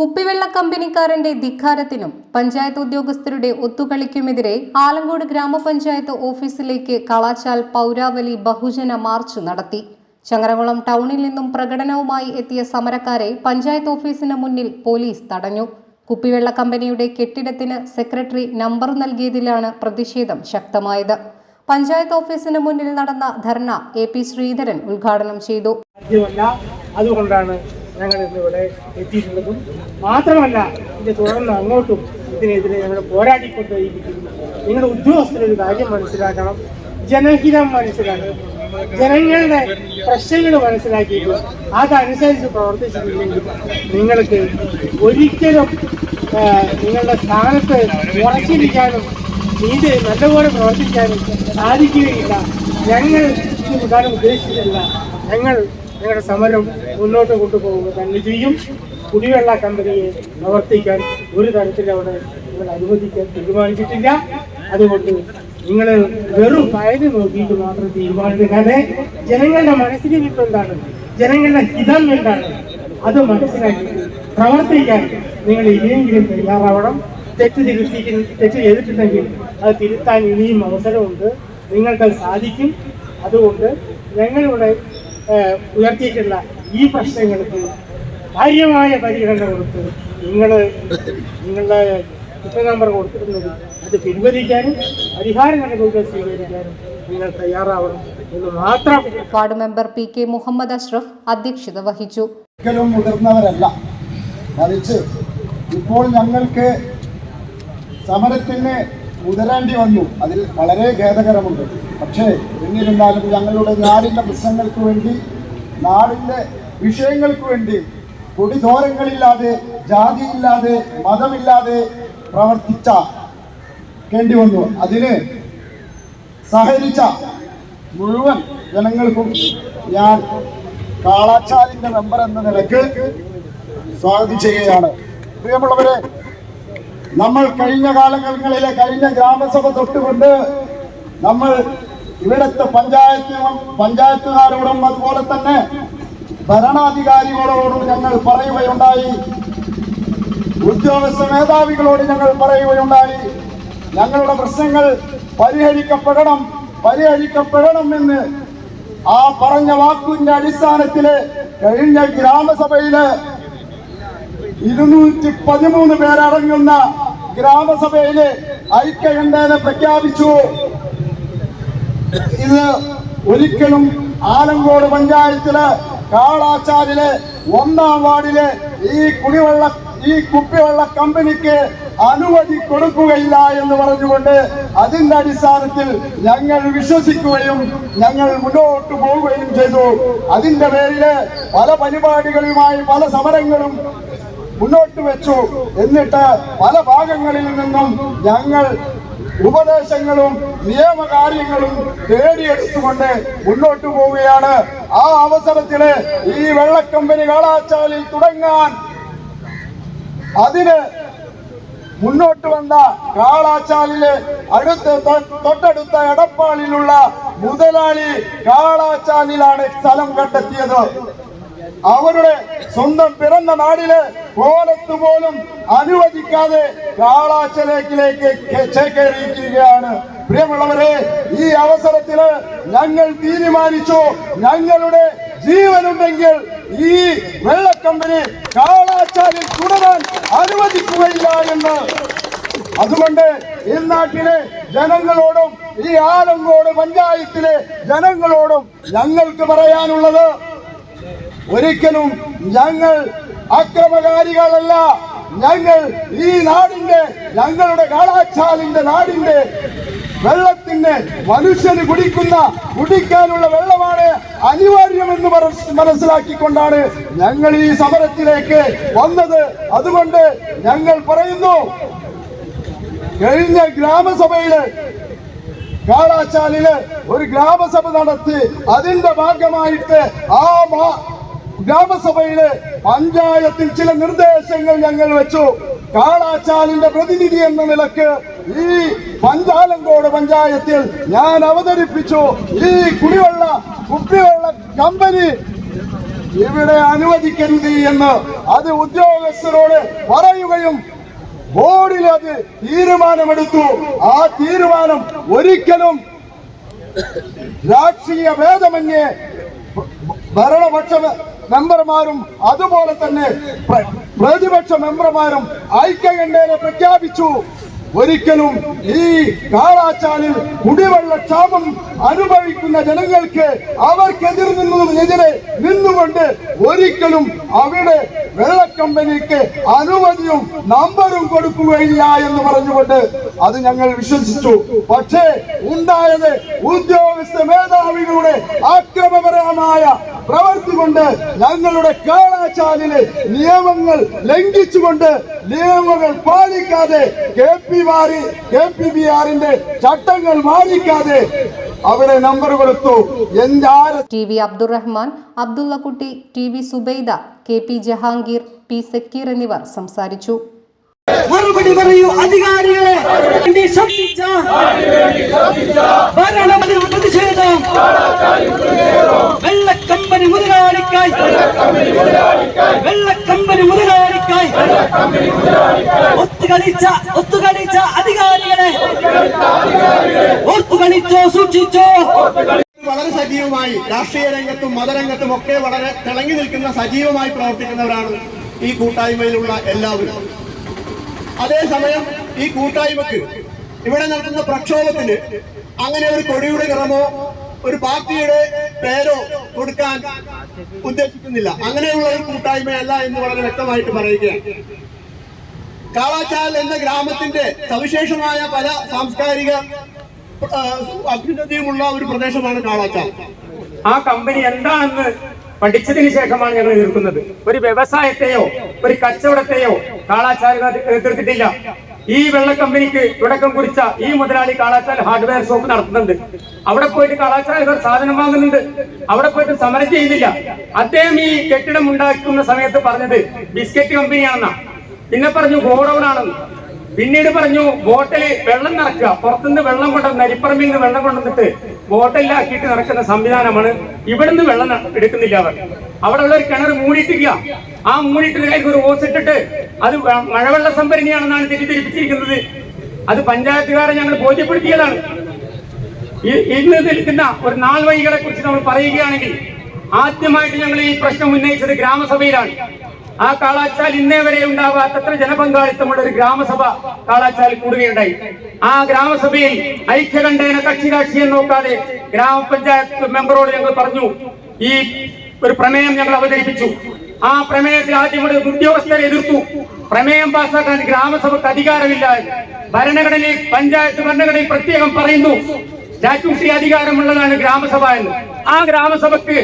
കുപ്പിവെള്ള കമ്പനിക്കാരന്റെ ധിക്കാരത്തിനും പഞ്ചായത്ത് ഉദ്യോഗസ്ഥരുടെ ഒത്തുകളിക്കുമെതിരെ ആലങ്കോട് ഗ്രാമപഞ്ചായത്ത് ഓഫീസിലേക്ക് കളാച്ചാൽ പൗരാവലി ബഹുജന മാർച്ച് നടത്തി. ചങ്ങരകുളം ടൗണിൽ നിന്നും പ്രകടനവുമായി എത്തിയ സമരക്കാരെ പഞ്ചായത്ത് ഓഫീസിന് മുന്നിൽ പോലീസ് തടഞ്ഞു. കുപ്പിവെള്ള കമ്പനിയുടെ കെട്ടിടത്തിന് സെക്രട്ടറി നമ്പർ നൽകിയതിലാണ് പ്രതിഷേധം ശക്തമായത്. പഞ്ചായത്ത് ഓഫീസിന് മുന്നിൽ നടന്ന ധർണ എ പി ശ്രീധരൻ ഉദ്ഘാടനം ചെയ്തു. അതുകൊണ്ടാണ് ഞങ്ങൾ ഇന്നിവിടെ എത്തിയിട്ടുള്ളതും മാത്രമല്ല ഇതിനെ തുടർന്ന് അങ്ങോട്ടും ഇതിനെതിരെ ഞങ്ങൾ പോരാടിക്കൊണ്ടേയിരിക്കുന്നു. നിങ്ങളുടെ ഉദ്യോഗസ്ഥരൊരു കാര്യം മനസ്സിലാക്കണം. ജനഹിതം മനസ്സിലാക്കണം. ജനങ്ങളുടെ പ്രശ്നങ്ങൾ മനസ്സിലാക്കിയിട്ട് അതനുസരിച്ച് പ്രവർത്തിച്ചിട്ടില്ലെങ്കിൽ നിങ്ങൾക്ക് ഒരിക്കലും നിങ്ങളുടെ സ്ഥാനത്ത് ഉറച്ചിരിക്കാനും നീതി നല്ലപോലെ പ്രവർത്തിക്കാനും സാധിക്കുകയില്ല. ഞങ്ങൾ ഇത് വിടാൻ ഉദ്ദേശിച്ചിട്ടില്ല. ഞങ്ങൾ ഞങ്ങളുടെ സമരം മുന്നോട്ട് കൊണ്ടുപോകുക തന്നെ ചെയ്യും. കുടിവെള്ള കമ്പനിയെ പ്രവർത്തിക്കാൻ ഒരു തരത്തിൽ അവിടെ നിങ്ങൾ അനുവദിക്കാൻ തീരുമാനിച്ചിട്ടില്ല. അതുകൊണ്ട് നിങ്ങൾ വെറും ഫയൽ നോക്കിയിട്ട് മാത്രം തീരുമാനിക്കാതെ ജനങ്ങളുടെ മനസ്സിലിരിപ്പ് എന്താണ്? ജനങ്ങളുടെ ഹിതം എന്താണ്? അത് മനസ്സിലാക്കി പ്രവർത്തിക്കാൻ നിങ്ങൾ ഇനിയെങ്കിലും തയ്യാറാവണം. തെറ്റ് തിരുത്തി തെറ്റ് ചെയ്തിട്ടുണ്ടെങ്കിൽ അത് തിരുത്താൻ ഇനിയും അവസരമുണ്ട്. നിങ്ങൾക്കത് സാധിക്കും. അതുകൊണ്ട് ഞങ്ങളിവിടെ ഏഹ്, ഉയർത്തിയിട്ടുള്ള ഈ പ്രശ്നങ്ങൾക്ക് കാര്യമായ പരിഗണന കൊടുത്ത് നിങ്ങൾ നിങ്ങളുടെ കുറ്റ നമ്പർ കൊടുത്തിരുന്നത് അത് പിൻവലിക്കാനും പരിഹാരം നടപടികൾ സ്വീകരിക്കാനും നിങ്ങൾ തയ്യാറാവണം എന്ന് മാത്രം ward member P K Muhammad Ashraf അധ്യക്ഷത വഹിച്ചു. ഒരിക്കലും മുതിർന്നവരല്ല. മറിച്ച് ഇപ്പോൾ ഞങ്ങൾക്ക് സമരത്തിന് മുതിരേണ്ടി വന്നു. അതിൽ വളരെ ഖേദകരമുണ്ട്. പക്ഷേ എന്നിരുന്നാലും ഞങ്ങളുടെ നാടിന്റെ പ്രശ്നങ്ങൾക്ക് വേണ്ടി നാടിന്റെ വിഷയങ്ങൾക്ക് വേണ്ടി കൊടിദോരങ്ങളില്ലാതെ ജാതിയില്ലാതെ മതമില്ലാതെ പ്രവർത്തിച്ച കേണ്ടി വന്നു. അതിന് സഹകരിച്ച മുഴുവൻ ജനങ്ങൾക്കും ഞാൻ കാളാച്ചാലിന്റെ മെമ്പർ എന്ന നിലയ്ക്ക് സ്വാഗതം ചെയ്യുകയാണ് പ്രിയമുള്ളവരെ നമ്മൾ കഴിഞ്ഞ കാലങ്ങളിലെ കഴിഞ്ഞ ഗ്രാമസഭ തൊട്ടുകൊണ്ട് നമ്മൾ ഇവിടുത്തെ പഞ്ചായത്ത് പഞ്ചായത്തുകാരോടും അതുപോലെ തന്നെ ഭരണാധികാരികളോടും ഞങ്ങൾ പറയുകയുണ്ടായി. ഉദ്യോഗസ്ഥ മേധാവികളോട് ഞങ്ങൾ പറയുകയുണ്ടായി. ഞങ്ങളുടെ പ്രശ്നങ്ങൾ പരിഹരിക്കപ്പെടണം പരിഹരിക്കപ്പെടണം എന്ന് ആ പറഞ്ഞ വാക്കിന്റെ അടിസ്ഥാനത്തിൽ കഴിഞ്ഞ ഗ്രാമസഭയിൽ ഇരുന്നൂറ്റി പതിമൂന്ന് പേരടങ്ങുന്ന ഗ്രാമസഭയിൽ ഐക്യകണ്ഠേന പ്രഖ്യാപിച്ചു. ഇത് ഒരിക്കലും ആലങ്കോട് പഞ്ചായത്തിൽ കാളാച്ചാലിലെ ഒന്നാം വാർഡിലെ ഈ കുടിവെള്ള ഈ കുപ്പിവെള്ള കമ്പനിക്ക് അനുമതി കൊടുക്കുകയില്ല എന്ന് പറഞ്ഞുകൊണ്ട് അതിന്റെ അടിസ്ഥാനത്തിൽ ഞങ്ങൾ വിശ്വസിക്കുകയും ഞങ്ങൾ മുന്നോട്ട് പോവുകയും ചെയ്തു. അതിന്റെ പേരിൽ പല പരിപാടികളുമായി പല സമരങ്ങളും മുന്നോട്ട് വെച്ചു. എന്നിട്ട് പല ഭാഗങ്ങളിൽ നിന്നും ഞങ്ങൾ ഉപദേശങ്ങളും നിയമകാര്യങ്ങളും തേടിയെടുത്തുകൊണ്ട് മുന്നോട്ട് പോവുകയാണ്. ആ അവസരത്തിൽ ഈ വെള്ളക്കമ്പനി കാളാച്ചാലിൽ തുടങ്ങാൻ അതിന് മുന്നോട്ട് വന്ന കാളാച്ചാലിലെ അടുത്ത് തൊട്ടടുത്ത എടപ്പാളിലുള്ള മുതലാളി കാളാച്ചാലിലാണ് സ്ഥലം കണ്ടെത്തിയത്. അവരുടെ സ്വന്തം പിറന്ന നാടിൽ കോലത്ത് പോലും അനുവദിക്കാതെ കാളാച്ചലേക്കിലേക്ക് ചേക്കേറിയിരിക്കുകയാണ് പ്രിയമുള്ളവരെ ഈ അവസരത്തിൽ ഞങ്ങൾ തീരുമാനിച്ചു ഞങ്ങളുടെ ജീവനുണ്ടെങ്കിൽ ഈ വെള്ളക്കമ്പനി കാളാച്ചാലിൽ തുടരാൻ അനുവദിക്കുകയില്ല എന്ന്. അതുകൊണ്ട് ഈ നാട്ടിലെ ജനങ്ങളോടും ഈ ആലങ്കോട് പഞ്ചായത്തിലെ ജനങ്ങളോടും ഞങ്ങൾക്ക് പറയാനുള്ളത് ഒരിക്കലും ഞങ്ങൾ അക്രമകാരികളല്ല. ഞങ്ങൾ ഈ നാടിന്റെ ഞങ്ങളുടെ കാളാച്ചാലിന്റെ നാടിന്റെ വെള്ളത്തിന് മനുഷ്യന് കുടിക്കുന്ന കുടിക്കാനുള്ള വെള്ളമാണ് അനിവാര്യമെന്ന് മനസ് മനസ്സിലാക്കിക്കൊണ്ടാണ് ഞങ്ങൾ ഈ സമരത്തിലേക്ക് വന്നത്. അതുകൊണ്ട് ഞങ്ങൾ പറയുന്നു കഴിഞ്ഞ ഗ്രാമസഭയിൽ കാളാച്ചാലിൽ ഒരു ഗ്രാമസഭ നടത്തി അതിന്റെ ഭാഗമായിട്ട് ആ ഗ്രാമസഭയിൽ പഞ്ചായത്തിൽ ചില നിർദ്ദേശങ്ങൾ ഞങ്ങൾ വെച്ചു. കാളാച്ചാലിന്റെ പ്രതിനിധി എന്ന നിലയ്ക്ക് ഈ പഞ്ചാലങ്കോട് പഞ്ചായത്തിൽ ഞാൻ അവതരിപ്പിച്ചു. ഈ കുടിവെള്ള കുപ്പിവെള്ള കമ്പനി ഇവിടെ അനുവദിക്കരുത് എന്ന് അത് ഉദ്യോഗസ്ഥരോട് പറയുകയും ബോർഡിൽ അത് തീരുമാനമെടുത്തു. ആ തീരുമാനം ഒരിക്കലും രാഷ്ട്രീയ ഭേദമന്യേ ഭരണപക്ഷ മെമ്പർമാരും അതുപോലെ തന്നെ പ്ര- പ്രതിപക്ഷ മെമ്പർമാരും ഐക്യകണ്ഠേനെ പ്രഖ്യാപിച്ചു. ഒരിക്കലും ഈ കാളാച്ചാലിൽ കുടിവെള്ള ക്ഷാമം അനുഭവിക്കുന്ന ജനങ്ങൾക്ക് അവർക്കെതിർ നിന്നതിനെതിരെ നിന്നുകൊണ്ട് ഒരിക്കലും അവിടെ വെള്ള കമ്പനിക്ക് അനുമതിയും നമ്പറും കൊടുക്കുകയില്ല എന്ന് പറഞ്ഞുകൊണ്ട് അത് ഞങ്ങൾ വിശ്വസിച്ചു. പക്ഷേ ഉണ്ടായത് ഉദ്യോഗസ്ഥ മേധാവികളുടെ ആക്രമപരമായ പ്രവർത്തി കൊണ്ട് ഞങ്ങളുടെ കാളാച്ചാലിലെ നിയമങ്ങൾ ലംഘിച്ചുകൊണ്ട് നിയമങ്ങൾ പാലിക്കാതെ കെ പി മാറി കെ പി ബി ആറിന്റെ ചട്ടങ്ങൾ മാനിക്കാതെ അവിടെ നമ്പർ കൊടുത്തു. T V Abdurahman Abdullakutty T V Subaida K P Jahangir P Zakir എന്നിവർ സംസാരിച്ചു. മറുപടി പറയൂ അധികാരികളെ. ശബ്ദിച്ച ഭരണപതി പ്രതിഷേധം. വെള്ളക്കമ്പനി മുതലാളിക്കായി വെള്ളക്കമ്പനി മുതലാളിക്കായി അധികാരികളെ വളരെ സജീവമായി രാഷ്ട്രീയ രംഗത്തും മതരംഗത്തും ഒക്കെ വളരെ തിളങ്ങി നിൽക്കുന്ന സജീവമായി പ്രവർത്തിക്കുന്നവരാണ് ഈ കൂട്ടായ്മയിലുള്ള എല്ലാവരും. അതേസമയം ഈ കൂട്ടായ്മക്ക് ഇവിടെ നടക്കുന്ന പ്രക്ഷോഭത്തിന് അങ്ങനെ ഒരു കൊടിയുടെ നിറമോ ഒരു പാർട്ടിയുടെ പേരോ കൊടുക്കാൻ ഉദ്ദേശിക്കുന്നില്ല. അങ്ങനെയുള്ള ഒരു കൂട്ടായ്മയല്ല എന്ന് വളരെ വ്യക്തമായിട്ട് പറയുകയാണ്. കാളാച്ചാൽ എന്ന ഗ്രാമത്തിന്റെ സവിശേഷമായ പല സാംസ്കാരിക അഭ്യുന്നതിയുമുള്ള ഒരു പ്രദേശമാണ് കാളാച്ചാൽ. ആ കമ്പനി എന്താണെന്ന് പഠിച്ചതിന് ശേഷമാണ് ഞങ്ങൾ എതിർക്കുന്നത്. ഒരു വ്യവസായത്തെയോ ഒരു കച്ചവടത്തെയോ കാളാച്ചാൽ എതിർത്തിട്ടില്ല. ഈ വെള്ള കമ്പനിക്ക് തുടക്കം കുറിച്ച ഈ മുതലാളി കാളാച്ചാൽ ഹാർഡ്വെയർ ഷോപ്പ് നടത്തുന്നുണ്ട്. അവിടെ പോയിട്ട് കാളാച്ചാലുകാർ സാധനം വാങ്ങുന്നുണ്ട്. അവിടെ പോയിട്ട് സമരം ചെയ്യുന്നില്ല. അദ്ദേഹം ഈ കെട്ടിടം ഉണ്ടാക്കുന്ന സമയത്ത് പറഞ്ഞത് ബിസ്ക്കറ്റ് കമ്പനിയാണെന്നാ. പിന്നെ പറഞ്ഞു ഗോഡൌൺ ആണെന്ന്. പിന്നീട് പറഞ്ഞു ബോട്ടിൽ വെള്ളം നിറക്കുക. പുറത്തുനിന്ന് വെള്ളം കൊണ്ട നരിപ്പറമ്പിൽ നിന്ന് വെള്ളം കൊണ്ടുവന്നിട്ട് ബോട്ടിലാക്കിയിട്ട് നിറക്കുന്ന സംവിധാനമാണ്. ഇവിടുന്ന് വെള്ളം എടുക്കുന്നില്ല അവർ. അവിടെ ഉള്ള ഒരു കിണർ മൂടിയിട്ടില്ല ആ മൂടിയിട്ടുള്ള ഒരു ഓസ് ഇട്ടിട്ട് അത് മഴവെള്ള സംഭരണിയാണെന്നാണ് തെറ്റിദ്ധരിപ്പിച്ചിരിക്കുന്നത്. അത് പഞ്ചായത്തുകാരെ ഞങ്ങൾ ബോധ്യപ്പെടുത്തിയതാണ്. ഇന്ന് നിൽക്കുന്ന ഒരു നാൾ വഴികളെ കുറിച്ച് നമ്മൾ പറയുകയാണെങ്കിൽ ആദ്യമായിട്ട് ഞങ്ങൾ ഈ പ്രശ്നം ഉന്നയിച്ചത് ഗ്രാമസഭയിലാണ്. ആ കാളാച്ചാൽ ഇന്നേ വരെ ഉണ്ടാവാത്തത്ര ജനപങ്കാളിത്തമുള്ള ഒരു ഗ്രാമസഭ കാളാച്ചാൽ കൂടുകയുണ്ടായി. ആ ഗ്രാമസഭയിൽ ഐക്യകണ്ഠേന കക്ഷി രാഷ്ട്രീയം നോക്കാതെ ഗ്രാമപഞ്ചായത്ത് മെമ്പറോട് ഞങ്ങൾ പറഞ്ഞു ഈ ഒരു പ്രമേയം ഞങ്ങൾ അവതരിപ്പിച്ചു. ആ പ്രമേയത്തിൽ ആദ്യം ഒരു ഉദ്യോഗസ്ഥരെ എതിർത്തു. പ്രമേയം പാസാക്കാൻ ഗ്രാമസഭക്ക് അധികാരമില്ല ഭരണഘടനയിൽ പഞ്ചായത്ത് ഭരണഘടനയിൽ പ്രത്യേകം പറയുന്നു. സ്റ്റാറ്റ്യൂട്ടറി അധികാരമുള്ളതാണ് ഗ്രാമസഭ എന്ന്. ആ ഗ്രാമസഭക്ക്